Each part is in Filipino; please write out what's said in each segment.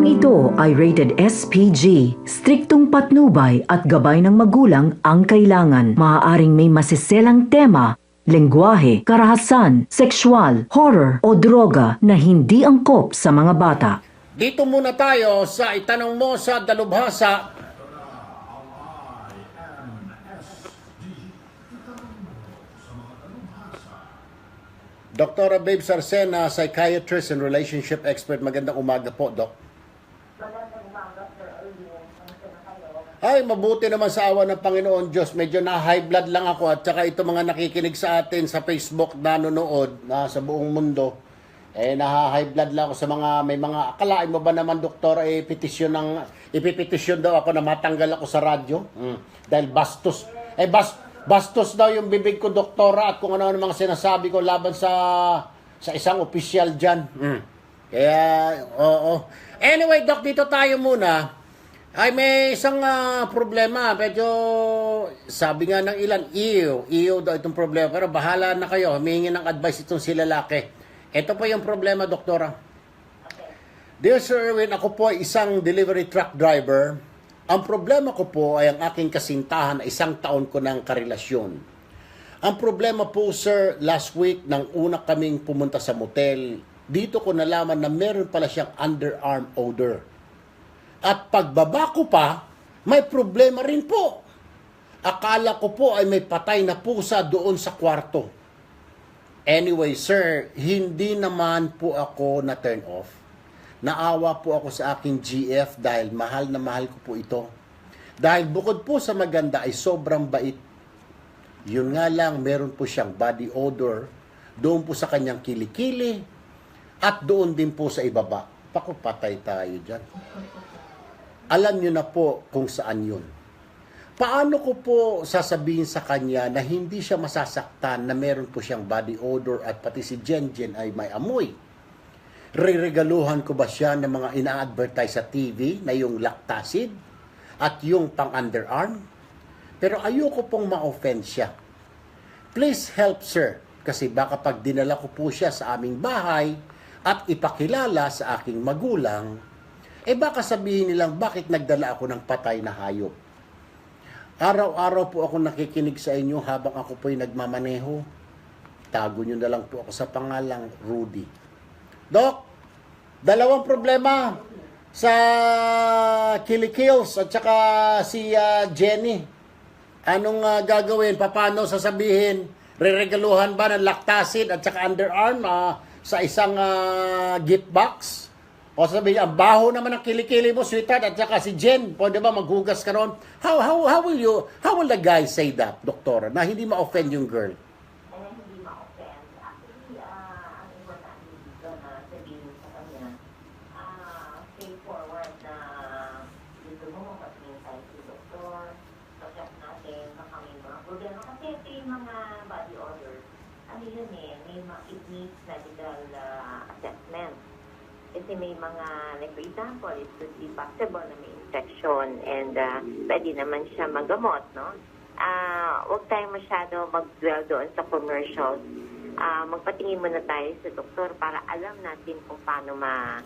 Programang ito ay rated SPG. Striktong patnubay at gabay ng magulang ang kailangan. Maaaring may masiselang tema, lengguwahe, karahasan, sexual, horror o droga na hindi angkop sa mga bata. Dito muna tayo sa itanong mo sa dalubhasa. Dr. Babe Sarcena, psychiatrist and relationship expert. Magandang umaga po, Doc. Ay, mabuti naman sa awa ng Panginoon Diyos. Medyo na high blood lang ako at saka ito mga nakikinig sa atin sa Facebook nanonood na sa buong mundo. Eh, naha-high blood lang ako sa mga, may mga, akalain mo ba naman, doktor, eh, petisyon ng, ipipetisyon daw ako na matanggal ako sa radyo? Mm. Dahil bastos. Eh, bas, bastos daw yung bibig ko, doktora, at kung ano-ano mga sinasabi ko laban sa, sa isang opisyal dyan. Mm. Kaya, oo. Anyway, Doc, dito tayo muna. Ay, may isang ah, problema. Medyo, sabi nga ng ilan, iyo. Iyo daw itong problema. Pero bahala na kayo. Humingi ng advice itong si lalaki. Ito po yung problema, doktora. Dear Sir Erwin, ako po ay isang delivery truck driver. Ang problema ko po ay ang aking kasintahan na isang taon ko ng karelasyon. Ang problema po, sir, last week, nang una kaming pumunta sa motel, dito ko nalaman na meron pala siyang underarm odor. At pagbaba ko pa, may problema rin po. Akala ko po ay may patay na pusa doon sa kwarto. Anyway, sir, hindi naman po ako na turn off. Naawa po ako sa aking GF dahil mahal na mahal ko po ito. Dahil bukod po sa maganda ay sobrang bait. Yun nga lang, meron po siyang body odor doon po sa kanyang kilikili at doon din po sa ibaba. Paku, patay tayo dyan. Alam nyo na po kung saan yun. Paano ko po sasabihin sa kanya na hindi siya masasaktan na meron po siyang body odor at pati si Jen Jen ay may amoy? Riregaluhan ko ba siya ng mga ina-advertise sa TV na yung lactacid at yung pang-underarm? Pero ayoko pong ma-offend siya. Please help sir, kasi baka pag dinala ko po siya sa aming bahay at ipakilala sa aking magulang, eh baka sabihin nilang bakit nagdala ako ng patay na hayop. Araw-araw po ako nakikinig sa inyo habang ako po'y nagmamaneho. Tago nyo na lang po ako sa pangalang Rudy. Dok, dalawang problema sa Kilikills at saka si ah, Jenny. Anong ah, gagawin? Paano sasabihin? Reregaluhan ba ng lactacid at saka underarm ah, sa isang ah, gift box? O sabihin, ang baho naman ng kilikili mo, sweetheart, at saka si Jen, pwede ba maghugas ka ron? How, how, how will you, how will the guy say that, doktora, na hindi ma-offend yung girl? ano yun eh, may mga, it needs medical ah, assessment. Kasi may mga, like for example, it could be possible na may infection and uh, pwede naman siya magamot, no? Ah, wag tayo masyado mag-dwell doon sa commercials. Ah, magpatingin muna tayo sa doktor para alam natin kung paano ma...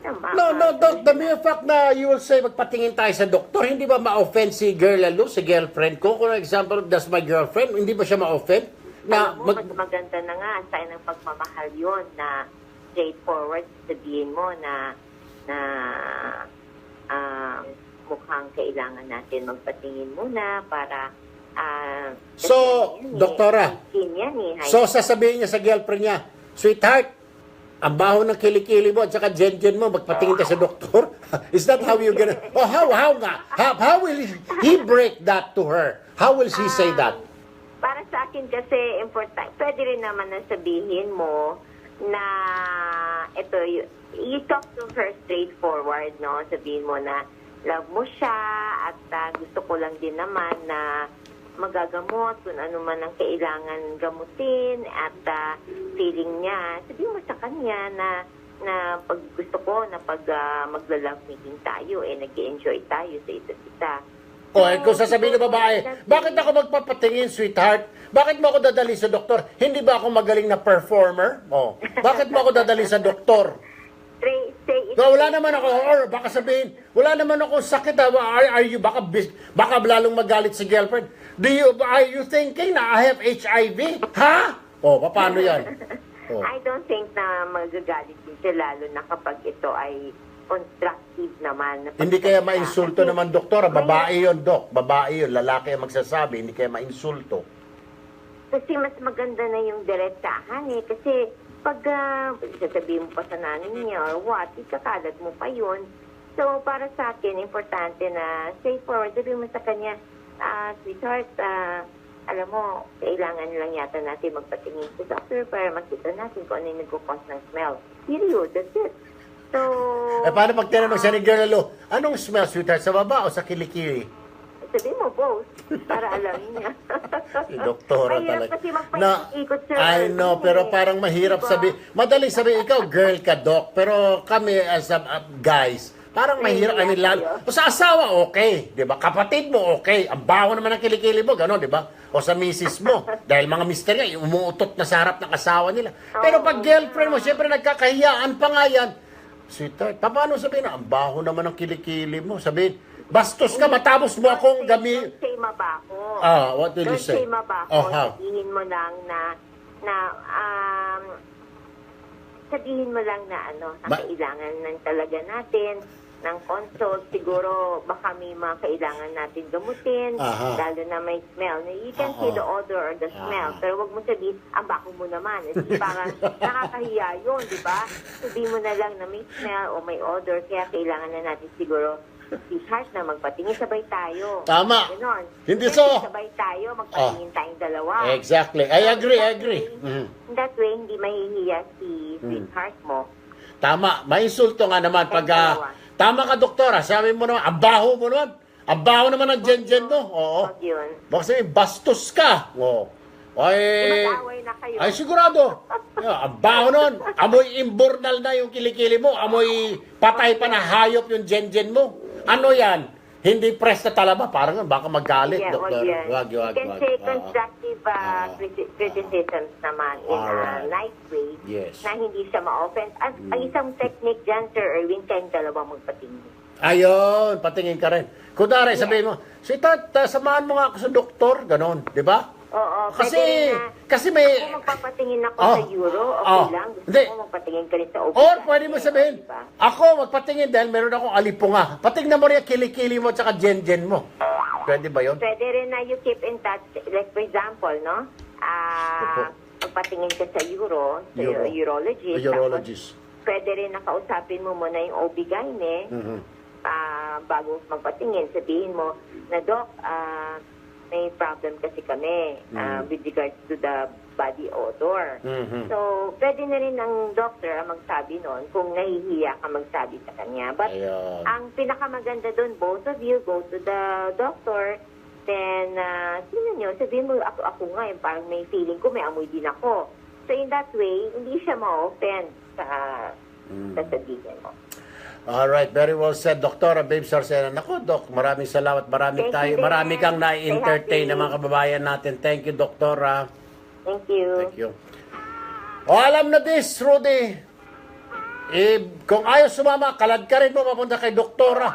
No, no, ma- doc, the mere fact na you will say magpatingin tayo sa doktor, hindi ba ma-offend si girl lalo, si girlfriend ko? Kung example, that's my girlfriend, hindi ba siya ma-offend? Na, Alam mo, mag, maganda na nga, sign ng pagmamahal yon na straightforward sabihin mo na na ah, mukhang kailangan natin magpatingin muna para ah, So, eh, doktora, hygiene yan eh, so sasabihin niya sa girlfriend niya, sweetheart, ang baho ng kilikili mo at saka jen-jen mo, magpatingin ka sa doktor? Is that how you gonna... Oh, how, how nga? How, how will he, he break that to her? How will she say that? Para sa akin kasi important, pwede rin naman na sabihin mo na ito, you, you talk to her straightforward, no? Sabihin mo na love mo siya at ah, gusto ko lang din naman na magagamot kung ano man ang kailangan gamutin at ah, feeling niya. Sabihin mo sa kanya na na pag gusto ko na pag uh, magla-love meeting tayo, eh nag enjoy tayo sa isa't isa. O, eh, kung sasabihin ng babae, bakit ako magpapatingin, sweetheart? Bakit mo ako dadali sa doktor? Hindi ba ako magaling na performer? O, bakit mo ako dadali sa doktor? stay it's No, wala naman ako, or baka sabihin, wala naman ako sakit. Are, are you, baka, bis- baka lalong magalit si girlfriend. Do you, are you thinking na I have HIV? Ha? O, paano yan? Oh. I don't think na magagalit siya lalo na kapag ito ay constructive naman. na Hindi kaya mainsulto naman, doktora. may- Babae yon dok. Babae yun. Lalaki ang magsasabi. Hindi kaya mainsulto. Kasi mas maganda na yung diretsahan eh. Kasi pag uh, sasabihin mo pa sa nanay niya or what, ikakalat mo pa yun. So, para sa akin, importante na straightforward. Sabihin mo sa kanya, ah, sweetheart, ah, alam mo, kailangan lang yata natin magpatingin sa doctor para makita natin kung ano yung nagkukos ng smell. Period. That's it. So, Eh, paano pag tinanong siya ni Girl Lalo, anong smell, sweetheart? Sa baba o sa kilikili? sabihin mo both para alam niya. Si doktora Mahirap talaga. kasi Na, magpaikot sir. I know, pero parang mahirap Diba? sabi. Madaling sabi, ikaw girl ka, doc. Pero kami as a, uh, guys, parang mahirap. I mean, lalo, o sa asawa, okay. Di ba? Kapatid mo, okay. Ang baho naman ng kilikili mo, gano'n, di ba? O sa misis mo. dahil mga mister nga, umuutot na sa harap ng asawa nila. Pero pag girlfriend mo, syempre nagkakahiyaan pa nga yan. Sweetheart, pa- paano sabihin na, ang baho naman ng kilikili mo? Sabihin, bastos ka, matapos mo akong gami... Don't say mabaho. Ah, what will you Don't say? say mabaho. Oh, how? Sabihin mo lang na, na, um, sabihin mo lang na ano, na Ma- kailangan ng talaga natin ng consult, siguro baka may mga kailangan natin gamutin, Aha. lalo na may smell. You can see the odor or the smell, Aha. pero wag mo sabihin, ang bako mo naman. Eh, di parang nakakahiya yun, di ba? Sabihin mo na lang na may smell o may odor, kaya kailangan na natin siguro sweetheart na magpatingin, sabay tayo. Tama. Ganon. Hindi Kasi so- Sabay tayo, magpatingin tayong dalawa. Exactly. I agree, I That agree. way- Mhm. That way, hindi mahihiya si sweetheart mo. Tama, may insulto nga naman pag ah, dalawa. Tama ka doktora, sabi mo naman, ang baho mo naman. Ang baho naman ng gen-gen mo. Oo. Huwag yun. Baka sabihin, bastos ka. Oo. Ay, mag-away na kayo. ay sigurado. Yeah, ang baho nun. Amoy imburnal na yung kilikili mo. Amoy patay pa na hayop yung gen-gen mo. Ano yan? Hindi press na talaba. Parang baka magalit, Yeah, doktor. wag yan. Wag, wag, You can wag. say constructive uh, Ah. criti- criticisms naman in a nice way Yes. na hindi siya ma-offend. At ang isang technique dyan, Sir Erwin, kayong dalawa magpatingin. Ayun, patingin ka rin. Kunwari, sabihin mo, si Tat, ah, samahan mo nga ako sa doktor, ganon, di ba? Oo, Kasi, na, kasi may, kung magpapatingin ako Oh. sa euro, okay Oh. lang. Gusto Hindi. mo magpatingin ka rin sa OP. or pwede mo sabihin, Diba? ako magpatingin dahil meron akong alipunga. Patingnan mo rin yung kilikili mo at gen-gen mo. Pwede ba yun? Pwede rin na you keep in touch. Like for example, no? Ah, magpatingin ka sa euro, sa Euro. urologist. Urologist. Tapos, pwede rin nakausapin mo muna yung OB-GYN Mhm. ah, bago magpatingin. Sabihin mo na, Doc, ah, may problem kasi kami ah, with regards to the body odor. Mhm. So, pwede na rin ng doctor ang magsabi noon kung nahihiya ka magsabi sa kanya. But Ayun. ang pinakamaganda doon, both of you go to the doctor, then, uh, sino nyo, sabihin mo, ako, ako nga, eh, parang may feeling ko, may amoy din ako. So, in that way, hindi siya ma-offend sa Mm. sasabihin mo. Alright, very well said, Doktora Babe Sarcena. Naku, Dok, maraming salamat. Marami Thank tayo, you, marami kang happy. ng mga kababayan natin. Thank you, Doktora. Thank you. Thank you. O alam na this, Rudy. Eh, kung ayaw sumama, kalad ka rin mo papunta kay doktora.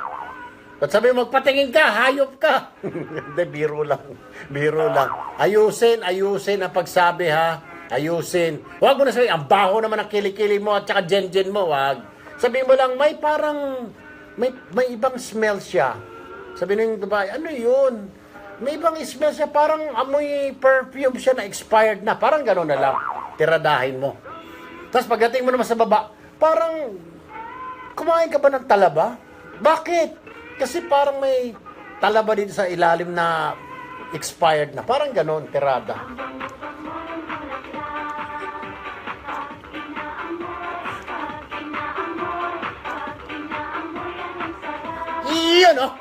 At sabi mo, magpatingin ka, hayop ka. Hindi, biro lang. Biro lang. Ayusin, ayusin ang pagsabi ha. Ayusin. Huwag mo na sabihin, ang baho naman ang kilikili mo at saka gen-gen mo, wag. Sabihin mo lang, may parang, may, may ibang smell siya. Sabi ng babae, ano yun? May ibang smell siya, parang amoy perfume siya na expired na. Parang gano'n na lang. Tiradahin mo. Tapos pagdating mo naman sa baba, parang, kumain ka ba ng talaba? Bakit? Kasi parang may talaba dito sa ilalim na expired na. Parang gano'n, tirada. Iyon, oh!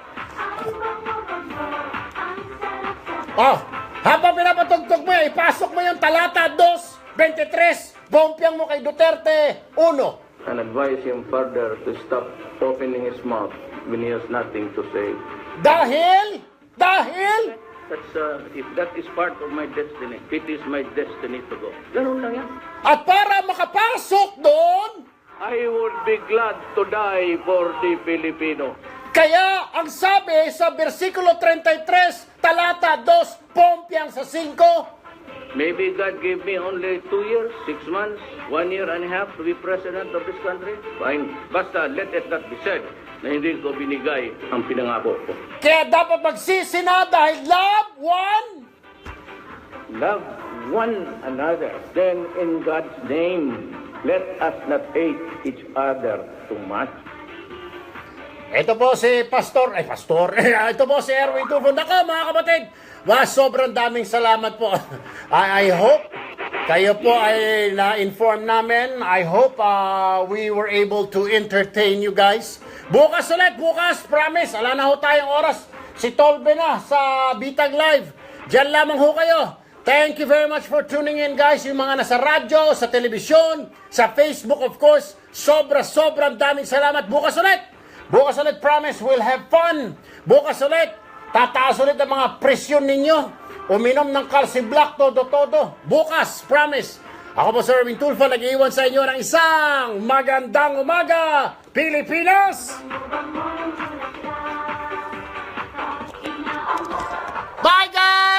Oh, habang pinapatugtog mo yan, ipasok mo yung talata 2, 23, bompiang mo kay Duterte, 1. and advise him further to stop opening his mouth when he has nothing to say. Dahil, dahil, That's uh, if that is part of my destiny, it is my destiny to go. Ganun lang yan. at para makapasok doon, I would be glad to die for the Filipino. Kaya ang sabi sa versikulo 33, talata 2, pompiang sa 5, Maybe God gave me only two years, six months, one year and a half to be president of this country. Fine. Basta let it not be said na hindi ko binigay ang pinangako ko. kaya dapat magsisi na dahil love one. Love one another. Then in God's name, let us not hate each other too much. Ito po si Pastor, ay Pastor, ito po si Erwin Tufo. Nako mga kapatid, mas sobrang daming salamat po. I, I hope kayo po ay na-inform namin. I hope uh, we were able to entertain you guys. Bukas ulit, bukas, promise. Ala na ho tayong oras. Si Tolbe na sa Bitag Live. Diyan lamang ho kayo. Thank you very much for tuning in guys. Yung mga nasa radyo, sa telebisyon, sa Facebook of course. Sobra, sobrang daming salamat. Bukas ulit. Bukas ulit, promise, we'll have fun. Bukas ulit, tataas ulit ang mga presyon ninyo. Uminom ng Calci Black, todo-todo. Bukas, promise. Ako po, Sir Erwin Tulfo, nag-iwan sa inyo ng isang magandang umaga, Pilipinas! Bye, guys!